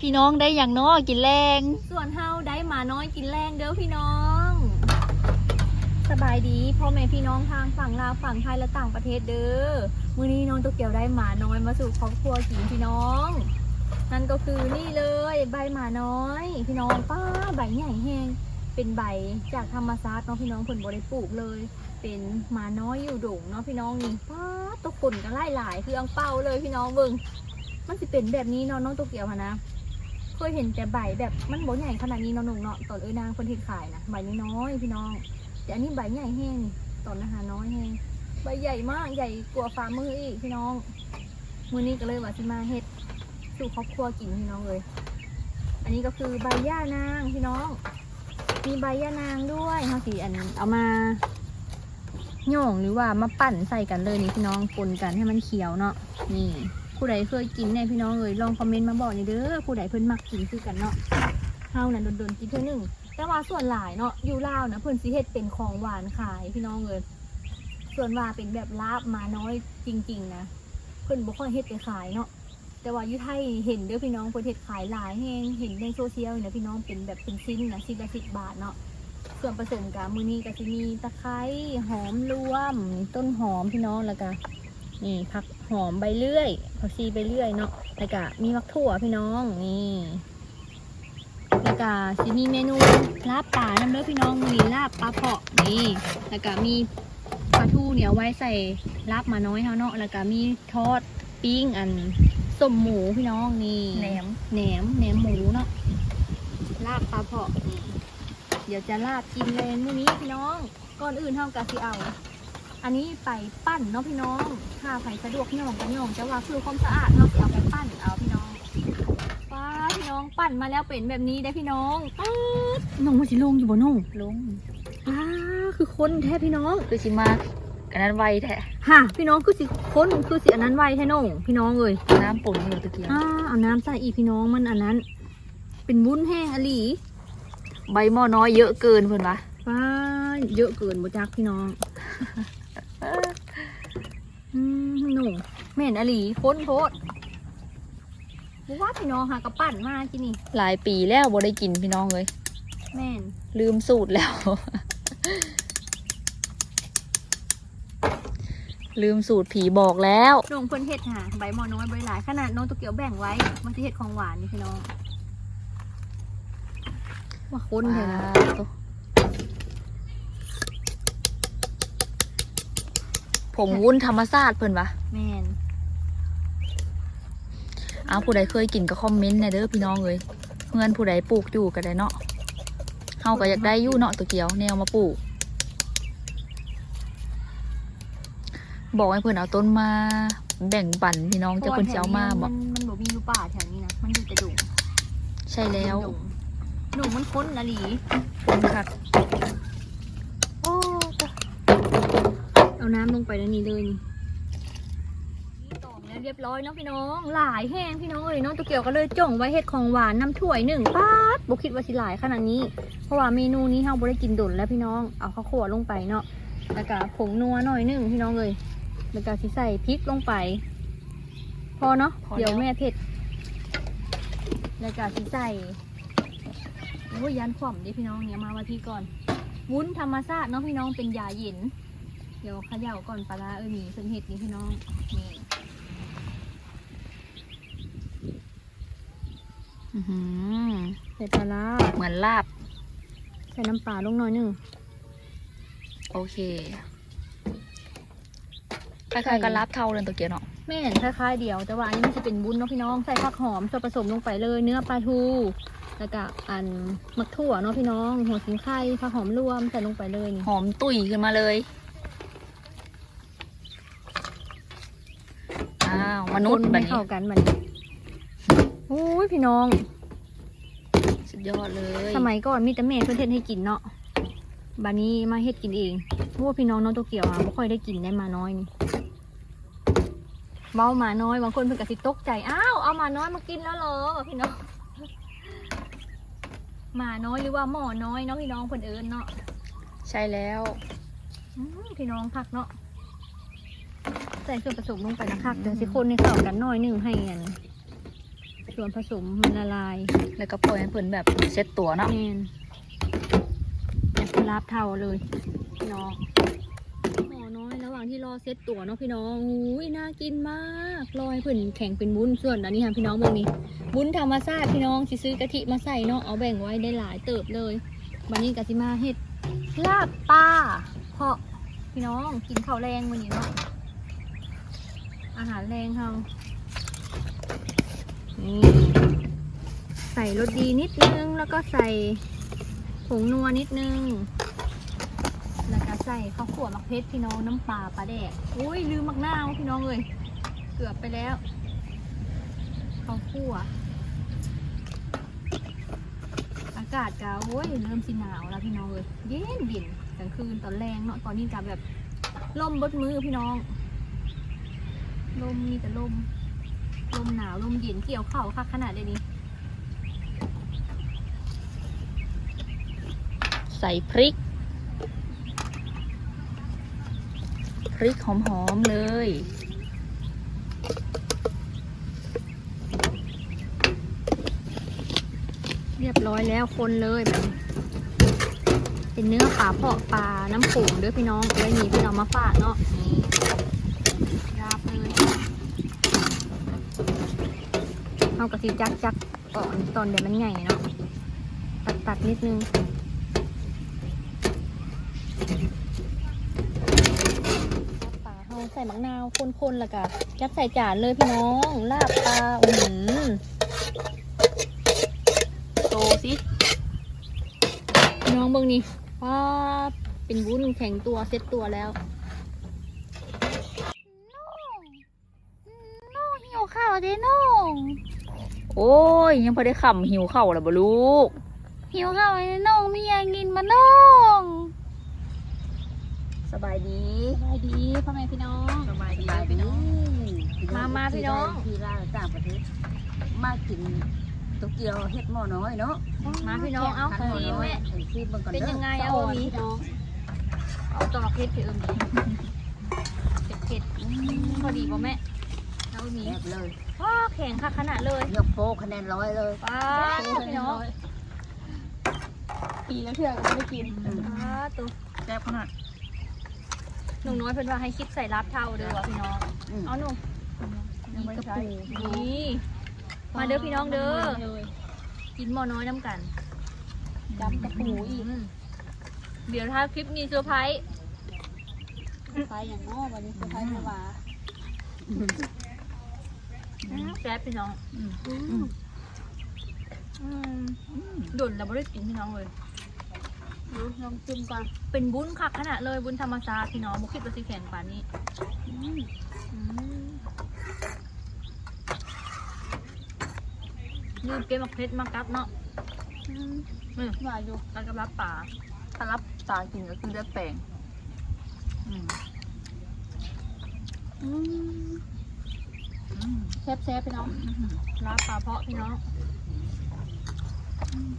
พี่น้องได้อย่างน้อกินแรง ส่วนเฮาได้หมาน้อยกินแรงเด้อพี่น้อง สบายดีพ่อแม่พี่น้องทางฝั่งลาวฝั่งไทยและต่างประเทศเด้อมื้อนี้น้องโตเกียวได้หมาน้อยมาสู่ครอบครัวกินพี่น้อง นั่นก็คือนี่เลยใบหมาน้อย พี่น้องป้าใบใหญ่แห้งเป็นใบจากธรรมชาติเนาะพี่น้องผลบริปลูกเลย เป็นหมาน้อยอยู่ดงเนาะพี่น้องนี่ป้าตกคนกันไล่หลายคืออังเป้าเลยพี่น้องเบิ่งมันสิเป็นแบบนี้เนาะน้องโตเกียวค่ะนะ เคยเห็นแต่ใบแบบมันบ่ใหญ่ขนาดนี้เนาะหนุ่งเนาะตอนเอ้ยนางคนที่ขายนะใบน้อยๆพี่น้อง แต่อันนี้ใบใหญ่แห้งนี่ตอนอาหาน้อยแห้งใบใหญ่มากใหญ่กว่าฝ่ามืออีกพี่น้องมือนี้ก็เลยว่าสิมาเฮ็ดสู่ครอบครัวกินพี่น้องเลย อันนี้ก็คือใบย่านางพี่น้อง มีใบย่านางด้วยเขาสีอันเอามาโย่งหรือว่ามาปั่นใส่กันเลยนี่พี่น้องปนกันให้มันเขียวเนาะนี่ ผู้ใดเคยกินเนี่ยพี่น้องเลยลองคอมเมนต์มาบอกหน่อยเด้อผู้ใดเพิ่นมักกินคือกันเนาะเฮานั่นโดนๆกินเท่านึงแต่ว่าส่วนหลายเนาะอยู่ลาวนะเพิ่นสิเฮ็ดเป็นของหวานขายพี่น้องเลยส่วนว่าเป็นแบบลาบมาน้อยจริง ๆ นะเพิ่นบ่ค่อยเฮ็ดไปขายเนาะแต่ว่าอยู่ไทยเห็นเด้อพี่น้องเพิ่นเฮ็ดขายหลายแฮงเห็นในโซเชียลนะพี่น้องเป็นแบบเป็นชิ้นนะชิ้นละ10บบาทเนาะส่วนผสมกับมือนี้ก็สิมีตะไคร้หอมรวมต้นหอมพี่น้องแล้วก็ นี่ผักหอมใบเลื่อยผักชีใบเลื่อยเนาะแล้วก็มีมักถั่วพี่น้องนี่แล้วก็สิมีเมนูลาบป่าน้ำเลือพี่น้องมีลาบปลาเผาะนี่แล้วก็มีปลาทูเนี่ยเอาไว้ใส่ลาบมาน้อยเฮาเนาะแล้วก็มีทอดปิ้งอันส้มหมูพี่น้องนี่แหนมแหนมแหนมหมูเนาะลาบปลาเผาะนี่เดี๋ยวจะลาบกินเลยมื้อนี้พี่น้องก่อนอื่นเฮากะสิเอา อันนี้ไปปั้นเนาะพี่น้อง ถ้าใครสะดวกย่องก็ย่องแต่ว่าคือความสะอาดเนาะเอาไปปั้นเอาพี่น้องว้าพี่น้องปั้นมาแล้วเป็นแบบนี้ได้พี่น้องป๊าดน้องมันสิลงอยู่บ่น้องลุงอ้าคือคนแท้พี่น้องคือสิมาอันนั้นไวแท้ฮะพี่น้องคือสิคนคือสิอันนั้นไวแท้น้องพี่น้องเลยน้ำปุ่นอยู่ตะเกียบอ่าเอาน้ำใส่อีกพี่น้องมันอันนั้น เป็นวุ้นแห้งอะหลีใบหม้อน้อยเยอะเกินเพิ่นวะว้าเยอะเกินบ่จักพี่น้องอืม หนุ่มแม่นอะหลีค้นโพดบ่ว่าพี่น้องหากระปั่นมาที่นี่ หลายปีแล้วบ่ได้กินพี่น้องเลย แม่น ลืมสูตรแล้ว ลืมสูตรผีบอกแล้วน้องเพิ่นเฮ็ดหาใบหมอน้อยใบหลายขนาดน้องตัวเกียวแบ่งไว้มันสิเฮ็ดของหวานนี่พี่น้องว่าค้นเถอะนะ ผงวุ้นธรรมชาติเพิ่นวะแม่นอ้าวผู้ใดเคยกินก็คอมเมนต์หนะเด้อพี่น้องเลยเพื่อนผู้ใดปลูกอยู่ก็ได้เนาะเฮาก็อยากได้อยู่เนาะตัวเกียวแนวมาปลูก บอกให้เพื่อนเอาต้นมาแบ่งปันพี่น้องจะเพิ่นสิเจ้ามาบอกนมันบ่มีอยู่ป่าแถวนี้นะมันอยู่แต่ดงใช่แล้วดงหนูมันค้นอะหลีคนคัก โอ้ตะ เอาน้ำลงไปในนี้เลยนี่นี่ตอกแล้วเรียบร้อยเนาะพี่น้อง หลายแห้งพี่น้องเอ้ยน้องตัวเกียวก็เลยจ่งไว้เฮ็ดของหวานน้ำถ้วยหนึ่งป๊าดบุคิดว่าสิหลายขนาดนี้ เพราะว่าเมนูนี้เฮาบ่ได้กินดนแล้วพี่น้อง เอาข้าวคั่วลงไปเนาะ แล้วก็ผงนัวหน่อยหนึงพี่น้องเลยแล้วก็สิใส่พริกลงไป พอเนาะ เดี๋ยวแม่เผ็ด แล้วก็สิใส่โอ้ยยันขว่ำดิพี่น้องเนี่ยมาวันที่ก่อน วุ้นธรรมชาติเนาะพี่น้องเป็นยาเย็น เดี๋ยวเขย่าก่อนปลาร้าเออมีเพิ่นเห็ดนี่พี่น้องนี่อื้อหือใส่ปลาร้าเหมือนลาบ ใส่น้ำปลาลงหน่อยหนึง โอเคคล้ายๆกับลาบเท่าเลยตัวเกียวเนาะ แม่นคล้ายๆเดียว แต่ว่าอันนี้มันจะเป็นวุ้นเนาะพี่น้องใส่ผักหอมส่วนผสมลงไปเลย เนื้อปลาทูแล้วก็อันมักถั่วเนาะพี่น้อง หัวขิงไข่ผักหอมรวมใส่ลงไปเลยนี่ หอมตุ๋ยขึ้นมาเลย อ้าวมนุษย์คแบบให้นี้เข้ากันมันโอ้ยพี่น้อง สุดยอดเลยสมัยก่อนมีแต่แม่เพื่อนเฮ็ดให้กินเนาะบานนี้มาเฮ็ดกินเองเพราะว่าพี่น้องน้องโตเกียวอะไม่ค่อยได้กินได้มาน้อยนี่เมามาน้อยบางคนเพิ่นก็สิตกใจอ้าวเอามาน้อยมากินแล้วเหรอพี่น้องหมาน้อยหรือว่าหมอน้อยเนาะพี่น้องเพิ่นเอิญเนาะใช่แล้ว อืมพี่น้องคักเนาะ ใส่ส่วนผสมลงไปนะคักเดี๋ยวสิคนให้เข้ากันหน่อยหนึงให้อันส่วนผสมมันละลายแล้วก็ปล่อยให้เพิ่นแบบเซ็ตตัวเนาะแมนอยากเป็นลาบเท่าเลยพี่น้องหมอน้อยระหว่างที่รอเซตตัวเนาะพี่น้องอุ้ยน่ากินมากรอให้เพิ่นแข็งเป็นวุ้นส่วนอันนี้ค่ะพี่น้องเบิ่งนี่วุ้นธรรมชาติพี่น้องสิซื้อกะทิมาใส่เนาะเอาแบ่งไว้ได้หลายเติบเลยวันนี้กะสิมาเฮ็ดลาบปลาเพาะพี่น้องกินข้าวแรงวันนี้เนาะ อาหารแรงเฮานี่ใส่รสดีนิดนึง แล้วก็ใส่ผงนัวนิดนึง แล้วก็ใส่ข้าวขั่วมักเพชรพี่น้องน้ำปลาปลาแดกอุ้ยลืมมักหน้าพี่น้องเลยเกือบไปแล้วข้าวขั่วอากาศก็โอ้ยเริ่มสิหนาวแล้วพี่น้องเลยเย็นเย็นกลางคืนตอนแรงเนาะตอนนี้กับแบบลมบดมือพี่น้อง ลมมีแต่ลม ลมหนาวลมเย็นเกี่ยวเข่าค่ะขนาดเดี๋ยวนี้ ใส่พริก พริกหอมๆเลยเรียบร้อยแล้วคนเลยแบบเป็นเนื้อปลาเพาะปลาน้ำโขงด้วยพี่น้องไว้นีพี่น้องมาฝากเนาะนี่ราบเลย เอากระสีจักจักก่อนตอนเดี๋ยวมันใหญ่เนาะตัดตัดนิดนึงปลาเฮาใส่มะนาวคนๆแล้วก็ยัดใส่จานเลยพี่น้อง ลาบปลาอือหือโตสิน้องเบิ่งนี่ว้าเป็นวุ้นแข็งตัวเซ็ตตัวแล้วน้องหิวข้าวเด้น้อง โอ้ย ยังพอได้ขำหิวข้าวแล้วบ่ลูก หิวข้าวเด้น้องมีอยางกินมาน้อง สบายดี สบายดีพ่อแม่พี่น้องสบายดีไปน้อง มามาพี่น้องที่ร้านต่างประเทศมากินโตเกียวเฮ็ดหม้อน้อยเนาะ มาพี่น้อง เอาคันหม้อซีน้อยแม่ซีมันก่อนเป็นเด้อยังไงเอามีเอาตอกเพชรพี่เอิมดีเผ็ดเผ็ดๆอืมพอดีป่ะแม่ เอามีแซ่บเลยว้าแข็งค่ะขนาดเลยยกโฟคะแนนร้อยเลยป้าพี่น้องปีแล้วเถื่อนก็ไม่กินป้าตัวแซ่บขนาดหนุ่มน้อยเพิ่นว่าให้คิดใส่รับเท่าเด้อว่ะพี่น้องอืมเอาหนุ่มยังไม่กระใช้ปูนี่มาเด้อพี่น้องเด้อกินหม้อน้อยน้ำกันจำกระปูอีกมเดี๋ยวถ้าคลิปนี้เซอร์ไพรส์ไฟอย่างง้อวันนี้คือไฟไม่ว่า แซ่บพี่น้องอืมอืมด่นเราไม่ได้กินพี่น้องเลยดูลองจิ้มก่อนเป็นบุ้นคักขนาดเลยบุ้นธรรมชาติพี่น้องบุคิดว่าสิแข็งป่านนี้อืมอืมลืมเก็บมักเพชรมากัดเนาะอืมอืมว่าอยู่กัดกับรับป่าถ้ารับตากินก็คือได้แปลงอืมอืมอืม แซ่บแซ่บๆพี่น้องรับป่าเพาะพี่น้อง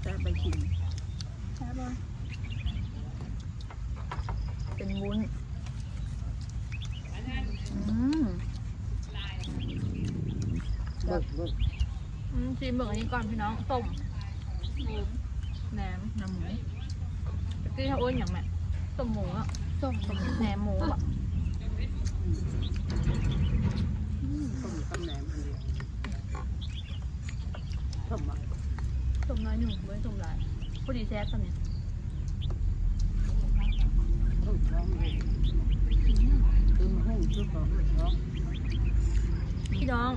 แซ่บไปกินแซ่บเลยเป็นวุ้นอืมเบิกเบิกอืมชิมเบิกอันนี้ก่อนพี่น้องต้มแหนมแหนมน้ำหมูตะกี้ถ้าอ้วนอย่างแม่ต้มหมูอะส้มต้มแหนมหมูอะอืม ต้มตำแหน่งอันเดียวต้มอะต้มน้อยหนึ่งไม่ต้มหลายพอดีแซ่บตอนนี้ต้มท้องเลยคือมันหุ้งคือของท้องพี่น้อง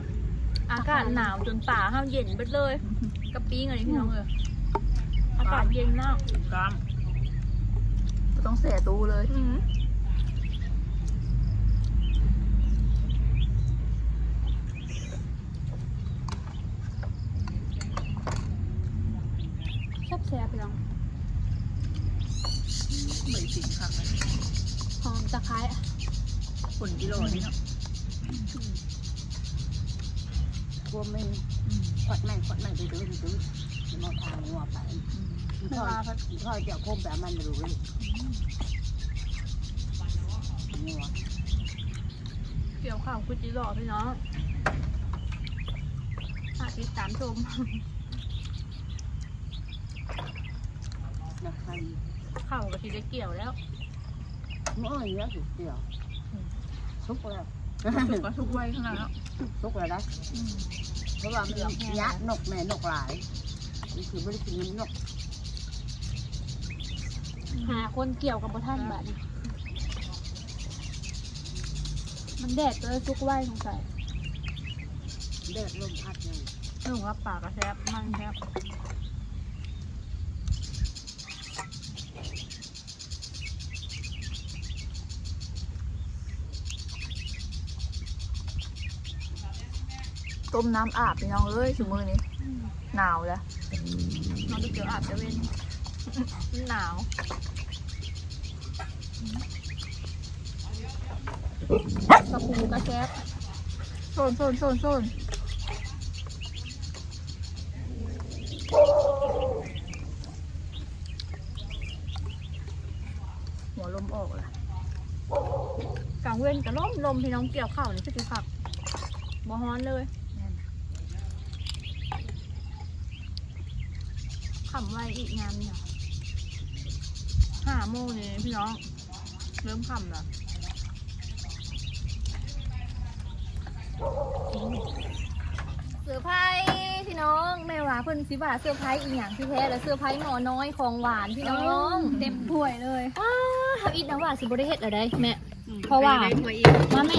อากาศหนาวจนป่าห้ามเย็นเบิดเลยกระปี้งอันนี้พี่น้องเลยอากาศเย็นมากกล้ามก็ต้องเสียตูเลย อืมแซ่บแซ่บๆพี่น้องเหมือนสินค่ะหอมตะไคร้ผลกิโลนี่เนาะกลัวไม่ขวดไม่ขวดไม่ไปดูไปดูมันเอาทางงัวไปไม่พ่อว่าพัดพ่อจะคมแบบมันรู้เลยงัวเกี่ยวข้าวคุจิโร่พี่น้องฝากติดตามชม นะใครเข้ากับที่ได้เกี่ยวแล้วเมื่อเยอะสุดเดียวทุกแล้วถูกก็ทุกวัยขนาดแล้วทุกแล้วนะเพราะว่ามันยักนกแม่นกหลายนี่คือไม่ได้กินน้ำนกหาคนเกี่ยวกับบ่ท่านบัดนี้มันแดดเลยทุกไว้สงสัยแดดลมพัดไงหนูว่าปากกระแซบมันแซบ ต้มน้ำอาบพี่น้องเอ้ยชั่วมือนี้หนาวแล้วน้องดูเกี่ยวอาบจะเว้นหนาวกระปูกระแซบโซนโซนโซนโซนหัวลมออกละกลางเว้นกับลมลมพี่น้องเกี่ยวข้าวนี่คือขับบ่ฮ้อนเลย ขำไว้อีกงานเนี่ยห้าโมงนี่พี่น้อง เริ่มขำแล้วเสื้อร์ไผ่พี่น้องแม่ว่าเพิ่นสิว่าเสื้อร์ไผ่อีหยังที่แท้แล้วเสื้อร์ไผ่หมอน้อยของหวานพี่น้องเต็มถ้วยเลยอ้าทำอีกนะว่าสิบ่ได้เฮ็ดอะไรแม่เพราะว่าไปถ้วยอีกมาแม่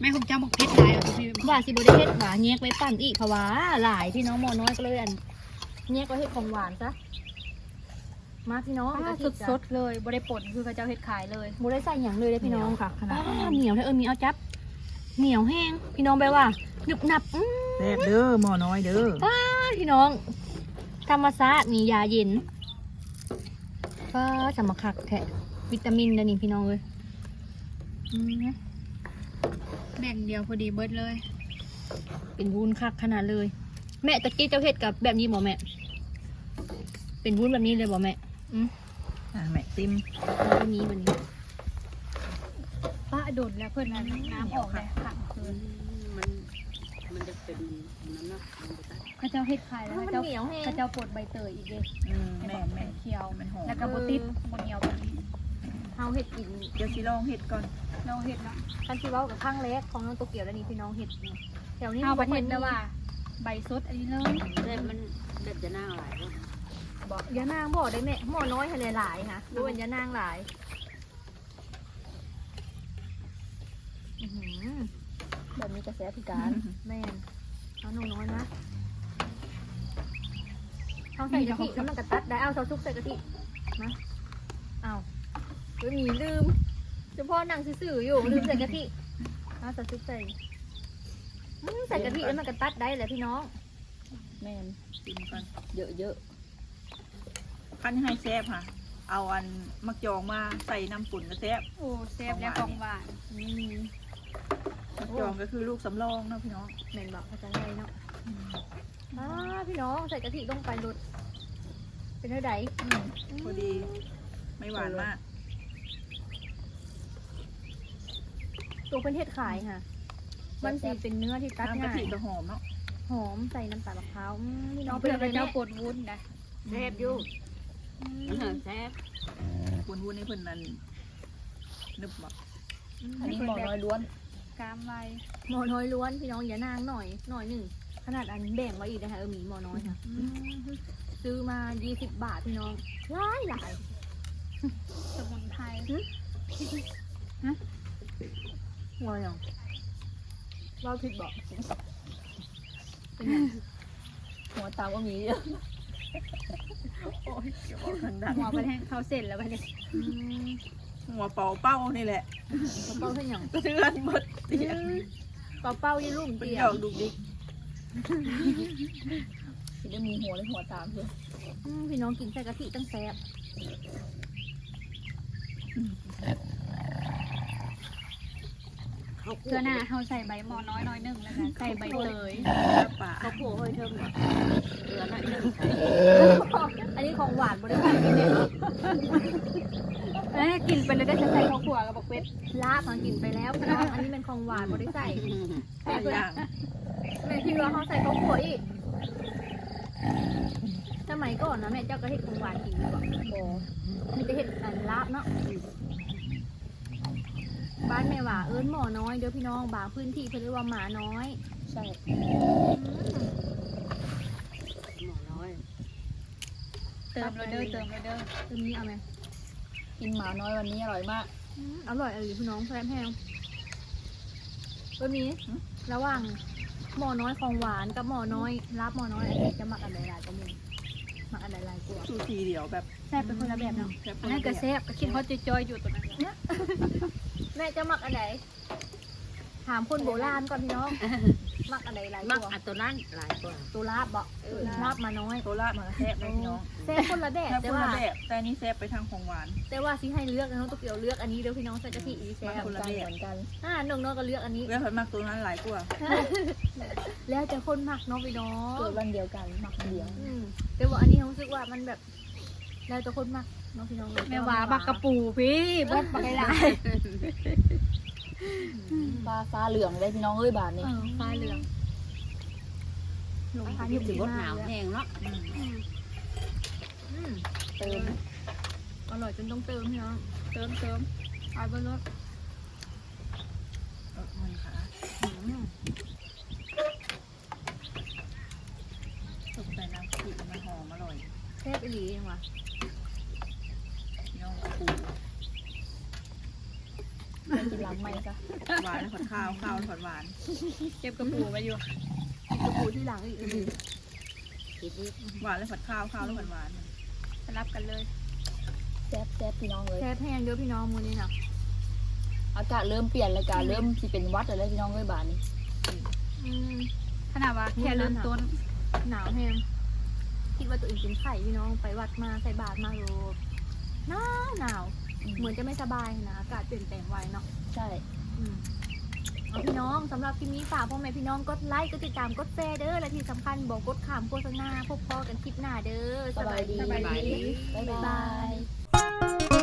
แม่ผมจำบอกเพชรหลายเอาพี่ว่าสิบ่ได้เฮ็ดหวานแยกไว้ปั่นอีกเพราะว่าหลายพี่น้องหมอน้อยก็เลยอัน แยกไว้เฮ็ดของหวานซะมาพี่น้องป้าสดสดๆเลยบ่ได้ป่นคือเขาเจ้าเฮ็ดขายเลยบ่ได้ใส่หยังเลยเด้อพี่น้องค่ะขนาดป้าเหนียวแท้เอิ้นมีเอาจับ เหนียวแห้ง พี่น้องแปลว่าหนึบหนับอื้อแซ่บเด้อหมอน้อยเด้อป้าพี่น้อง ธรรมชาตินี่ยาเย็นป้าจะมาคักแท้วิตามินเด้อนี่พี่น้องเอ้ยอืมแบ่งเดียวพอดีเบิดเลย เป็นวุ้นคักขนาดเลย แม่ตะกี้เจ้าเฮ็ดกับแบบนี้บ่แม่ เป็นวุ้นแบบนี้เลยบ่แม่อืมอะแม่ติมแบบนี้แบบนี้ป้าโดดแล้วเพื่อนนั้นน้ำออกเลยขังคืนมันมันจะเป็นน้ำนกมันจะตัดเขาเจ้าเฮ็ดขายแล้วมันเขาเจ้าเหนียวแห้งเขาเจ้าปลดใบเตยอีกเลยอืมแม่นแม่เป็นนเคียวมันหอมแล้วก็บติดบนเหนียวแบบนี้เฮาเฮ็ดกินเดี๋ยวสิลองเห็ดก่อนเราเฮ็ดเนาะคันที่เว้ากับข้างเล็กของน้องโตเกียวแล้วนี่พี่น้องเฮ็ดเนี่ยแถวนี้เอาประเทศบ่ค่อยมีแต่ว่า ใบสดอันนี้เลยเด็ดมันเด็ดจะน่าหลายคนบอกยานางบอกได้แม่หม้อน้อยให้หลายๆค่ะดูเป็นยานางหลายอื้อหือแบบนี้กระแสพิการแม่นเอาหนูน้อยนะเอาใส่กะทิแล้วมันกระตัดได้เอาซอสซุกใส่กะทินะเอาเฮ้ยหมีลืมเฉพาะนั่งซื่อๆอยู่ลืมใส่กะทิเอาซอสซุกใส่ อืมใส่กะทิแล้วมันกระตัดได้แหละพี่น้อง แม่นกินก่อนเยอะเยอะขั้นให้แซ่บค่ะ เอาอันมักจองมาใส่น้ำปุ่นก็แซ่บโอ้แซ่บและของหวานอืมมักจองก็คือลูกสำรองเนาะพี่น้องแม่นบอกภาษาไทยเนาะอ่าพี่น้องใส่กะทิลงไปหลุดเป็นเท่าไหร่พอดีไม่หวานมากตัวเป็นเห็ดขายค่ะ มันสีเป็นเนื้อที่ตัดน้ำกะง่ายทิก็หอมเนาะหอมใส่น้ำตาลมะพร้าวอืมพี่น้องเพื่เป็อนนอะไรเขาเนี่เจ้ายปลดวุ้นนะแซ่บอยู่แซ่บคุณวุ้นให้เพิ่นนั่นนึบบ่ๆอันนี้หมอน้อยล้วนกามไวหมอน้อยล้วนพี่น้องอย่านางหน่อยหน่อยหนึ่งขนาดอันแบ่งไว้อีกนะคะเออหมีหมอน้อยค่ะซื้อมา 20 บาทพี่น้องหลายหลายสมุนไพรหัวอย่าง เราผิดบอกหัวตามก็มีเยอะโอ้ยเดี๋ยวบอกทางดังหัวไปแห้งเขาเสร็จแล้วไปเลยอืมหัวเป่าเป้านี่แหละกระเป๋าเท่าอย่างเตือนหมดเตียงเป่าเป้ายี่ลุ่มเป็นเตีหยยอกดุกดิกสิได้มีหัวและหัวตามด้วยอืมพี่น้องกินใส่กะทิตั้งแซ่บ เขาเพื่อหน้าเขาใส่ใบหมอน้อยน้อยหนึ่งแล้วกันใส่ใบเตยป่าเขาโผล่เฮ้ยเทิมเหรอเดือนละหนึ่งอันนี้ของหวานบริษัทนี่เนี่ยเอ้ยกินไปเลยได้จะใส่ข้าวขัวกับบอกเป็ดลาบมากินไปแล้วพี่น้องอันนี้เป็นของหวานบริษัทหลายอย่างแม่ที่ว่าเขาใส่ข้าวคั่วอีกสมัยก่อนนะแม่เจ้าก็เห็ดของหวานกินอยู่บ่บ่มีแต่เห็ดอันลาบเนาะ บ้านแม่ว่าเอิ้นหมอน้อยเด้อพี่น้องบางพื้นที่เพิ่นเรียกว่าหมาน้อยใช่หมอน้อย เติมเลยเด้อเติมเลยเด้อตรงนี้เอาไหมกินหมาน้อยวันนี้อร่อยมากอืมอร่อยเออพี่น้องแซ่บแห้งตัวนี้ระหว่างหมอน้อยของหวานกับหมอน้อย รับหมอน้อยอันไหนจะหมักอันไหนหลายกว่าหมึงหมักอันไหนหลายกว่าสูสีเดียวแบบแซ่บเป็นคนละแบบเนาะแบบอันนั้นก็แซ่บก็คิดฮอตจอยๆอยู่ตัวนั้นแหละ แม่จะหมักอันไหนถามคนโบราณก่อนพี่น้องหมักอันไหนหลายกมักว่าอันตัวนั้นหลายกว่า ตัวลาบบ่ลาบมาน้อยโซล่ามาแซ่บเลยพี่น้องแซ่บคนละแบบแซ่บแต่คนว่า ละแบบแต่อันนี้แซ่บไปทางของหวาน แต่ว่าสิให้เลือกนะน้องตุ๊กเกียวเลือกอันนี้เด้อพี่น้องใส่กะทิอีแซ่บคนละแบบ เหมือนกัน อ่าน้องน้องก็เลือกอันนี้ เวลาผัดมักตัวนั้นหลายกว่า แล้วแต่คนหมักเนาะพี่น้อง เกิดวันเดียวกันหมักวันเดียว อืมแต่ว่าอันนี้รู้สึกว่ามันแบบ แล้วแต่คนหมักเนาะพี่น้องแม่ว่าบักกระปูพี่บดบักไก่ลายฟ้าฟ้าเหลืองเลยพี่น้องเอ้ยบาทเอนี่อฟ้าเหลืองลงอัทานนนี้อยู่ถืดีอว่าหมานากวเลยแห้งเนาะอืมอืมอืมเติมอร่อยจนต้องเติมพี่น้องเติมเติมไปบนรถ เออมันขา อืม ตกแต่น้ำขิงมันหอมอร่อย แซ่บอีหลีเองว่ะ พี่น้องปู ไปกินหลังไม่จ้ะหวานแล้วผัดข้าวข้าวแล้วผัดหวาน เก็บกระปูมาอยู่กระปูที่หลังอีกอืมคิดดิหวานแล้วผัดข้าวข้าวแล้วผัดหวานสลับกันเลยแซ่บแซ่บพี่น้องเลยแซ่บแห้งเด้อพี่น้องมื้อนี้น่ะอากาศเริ่มเปลี่ยนเลยกาเริ่มสิเป็นหวัดอะไรพี่น้องเอ้ยบาทนี่อืมขนาดว่าแค่เริ่มต้นหนาวแห้งคิดว่าตัวเองเป็นไข่พี่น้องไปวัดมาใส่บาตรมาโลหนาวหนาว เหมือนจะไม่สบายนะอากาศเปลี่ยนแปลงไวเนาะใช่อืมเอาพี่น้องสำหรับคลิปนี้ฝากพ่อแม่พี่น้องกดไลค์กดติดตามกดแชร์เด้อและที่สำคัญบอกกดขามโฆษณาพบพอกันคลิปหน้าเด้อสบายดีสบายดีบ๊าย บ๊ายบาบายย